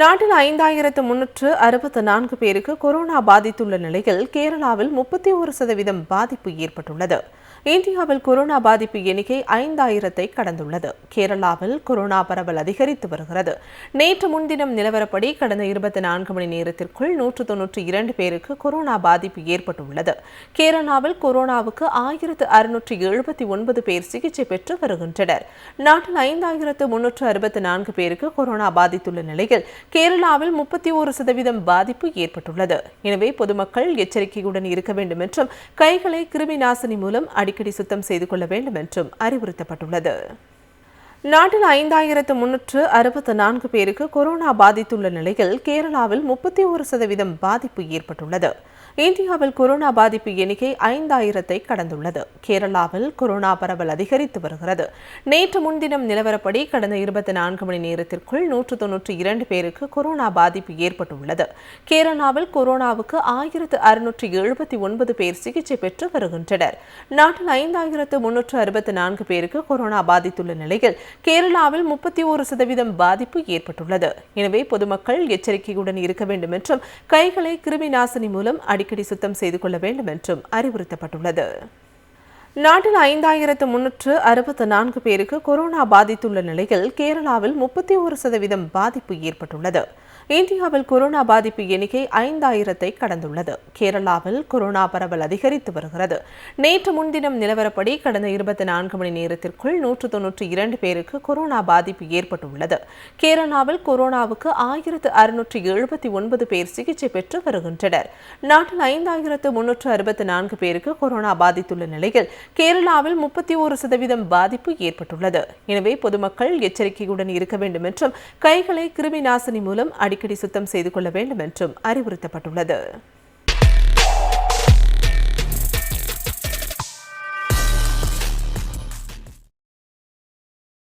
நாட்டில் ஐந்தாயிரத்து முன்னூற்று அறுபத்து நான்கு பேருக்கு கொரோனா பாதித்துள்ள நிலையில் கேரளாவில் முப்பத்தி ஒரு சதவீதம் பாதிப்பு ஏற்பட்டுள்ளது. இந்தியாவில் கொரோனா பாதிப்பு எண்ணிக்கை ஐந்தாயிரத்தை கடந்துள்ளது. கேரளாவில் கொரோனா பரவல் அதிகரித்து வருகிறது. நேற்று முன்தினம் நிலவரப்படி கடந்த இருபத்தி நான்கு மணி நேரத்திற்குள் நூற்று தொன்னூற்றி இரண்டு பேருக்கு கொரோனா பாதிப்பு ஏற்பட்டுள்ளது. கேரளாவில் கொரோனாவுக்கு ஆயிரத்து அறுநூற்றி எழுபத்தி ஒன்பது பேர் சிகிச்சை பெற்று வருகின்றனர். நாட்டில் ஐந்தாயிரத்து முன்னூற்று அறுபத்தி நான்கு பேருக்கு கொரோனா பாதித்துள்ள நிலையில் கேரளாவில் முப்பத்தி ஒரு சதவீதம் பாதிப்பு ஏற்பட்டுள்ளது. எனவே பொதுமக்கள் எச்சரிக்கையுடன் இருக்க வேண்டும் என்றும் கைகளை கிருமி நாசினி மூலம் அடி அடிக்கடி சுத்தம் செய்து கொள்ள வேண்டும் என்றும் அறிவுறுத்தப்பட்டுள்ளது. நாட்டில் ஐந்தாயிரத்து முன்னூற்று அறுபத்து நான்கு பேருக்கு கொரோனா பாதித்துள்ள நிலையில் கேரளாவில் முப்பத்தி ஒரு சதவீதம் பாதிப்பு ஏற்பட்டுள்ளது. இந்தியாவில் கொரோனா பாதிப்பு எண்ணிக்கை ஐந்தாயிரத்தை கடந்துள்ளது. கேரளாவில் கொரோனா பரவல் அதிகரித்து வருகிறது. நேற்று முன்தினம் நிலவரப்படி கடந்த இருபத்தி நான்கு மணி நேரத்திற்குள் நூற்று தொன்னூற்றி இரண்டு பேருக்கு கொரோனா பாதிப்பு ஏற்பட்டுள்ளது. கேரளாவில் கொரோனாவுக்கு ஆயிரத்து அறுநூற்றி எழுபத்தி ஒன்பது பேர் சிகிச்சை பெற்று வருகின்றனர். நாட்டில் ஐந்தாயிரத்து முன்னூற்று அறுபத்தி நான்கு பேருக்கு கொரோனா பாதித்துள்ள நிலையில் கேரளாவில் முப்பத்தி ஒரு சதவீதம் பாதிப்பு ஏற்பட்டுள்ளது. எனவே பொதுமக்கள் எச்சரிக்கையுடன் இருக்க வேண்டும் என்றும் கைகளை கிருமி நாசினி மூலம் அடி அடிக்கடி சுத்தம் செய்து கொள்ள வேண்டும் என்றும் அறிவுறுத்தப்பட்டுள்ளது. நாட்டில் ஐந்தாயிரத்து முன்னூற்று அறுபத்து நான்கு பேருக்கு கொரோனா பாதித்துள்ள நிலையில் கேரளாவில் முப்பத்தி ஒரு சதவீதம் பாதிப்பு ஏற்பட்டுள்ளது. இந்தியாவில் கொரோனா பாதிப்பு எண்ணிக்கை ஐந்தாயிரத்தை கடந்துள்ளது. கேரளாவில் கொரோனா பரவல் அதிகரித்து வருகிறது. நேற்று முன்தினம் நிலவரப்படி கடந்த இருபத்தி நான்கு மணி நேரத்திற்குள் நூற்று தொன்னூற்றி இரண்டு பேருக்கு கொரோனா பாதிப்பு ஏற்பட்டுள்ளது. கேரளாவில் கொரோனாவுக்கு ஆயிரத்து அறுநூற்று எழுபத்தி ஒன்பது பேர் சிகிச்சை பெற்று வருகின்றனர். நாட்டில் ஐந்தாயிரத்து முன்னூற்று அறுபத்தி நான்கு பேருக்கு கொரோனா பாதித்துள்ள நிலையில் கேரளாவில் முப்பத்தி ஒரு சதவீதம் பாதிப்பு ஏற்பட்டுள்ளது. எனவே பொதுமக்கள் எச்சரிக்கையுடன் இருக்க வேண்டும் என்றும் கைகளை கிருமி நாசினி மூலம் அடிக்கடி சுத்தம் செய்து கொள்ள வேண்டும் என்றும் அறிவுறுத்தப்பட்டுள்ளது.